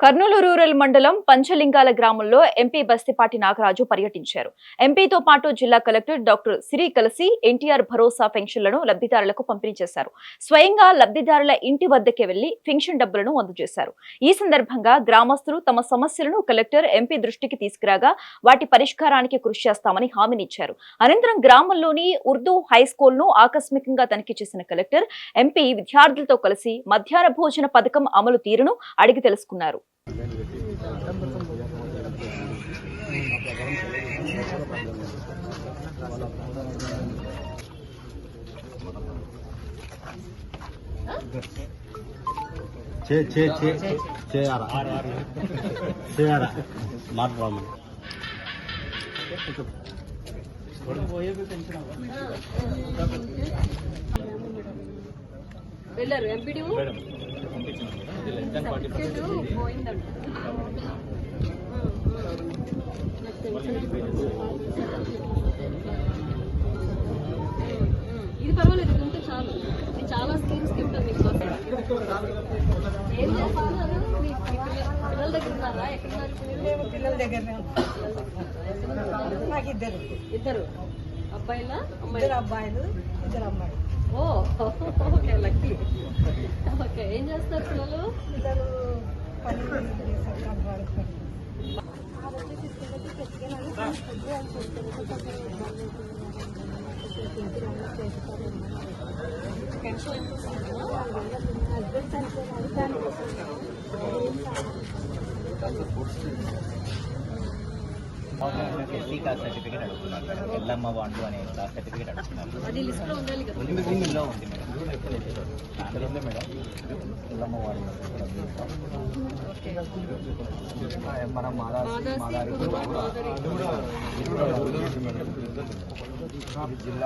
Kurnool rural మండలం పంచలింగాల గ్రామంలో MP Bastipati Nagaraju పర్యటించారు. ఎంపీతో పాటు జిల్లా కలెక్టర్ డాక్టర్ సిరి కలిసి ఎన్టీఆర్ భరోసా పెన్షన్లను లబ్ధిదారులకు పంపిణీ చేశారు. స్వయంగా లబ్ధిదారుల ఇంటి వద్దకే వెళ్ళి పెన్షన్ డబ్బులను అందజేశారు. ఈ సందర్భంగా గ్రామస్తులు తమ సమస్యలను కలెక్టర్ ఎంపీ దృష్టికి తీసుకురాగా వాటి పరిష్కారానికి కృషి చేస్తామని హామీనిచ్చారు అనంతరం గ్రామంలోని ఉర్దూ హై స్కూల్ను ఆకస్మికంగా తనిఖీ చేసిన కలెక్టర్ ఎంపీ విద్యార్థులతో కలిసి మధ్యాహ్న భోజన పథకం అమలు తీరును అడిగి తెలుసుకున్నారు. చేయారా చేయారా మాట్లాడము వెళ్ళారు ఎంపీడీ పోయిందండి ఇది పర్వాలేదు ఇది ఉంటే చాలు చాలా స్కీమ్స్ కింద మీకు ఏం చేస్తున్నారు మీ పిల్లల దగ్గర ఉన్నారా? ఎక్కడ? పిల్లల? దగ్గరనే నాకు ఇద్దరు. ఇద్దరు. అబ్బాయిలా? ఇద్దరు అమ్మాయి అబ్బాయిలు ఇద్దరు అమ్మాయిలు. ఓ ఓకే లక్కీ. ఓకే ఏం చేస్తారు పిల్లలు? పిల్లలు పని ఎస్సీ కాస్ట్ సర్టిఫికేట్ అడుగుతున్నారు ఎల్లమ్మ బాండు అనే కాస్ట్ సర్టిఫికేట్ అడుగుతున్నారు ఉంది మేడం అందులో ఉంది మేడం మన మాదారి మాదారి జిల్లా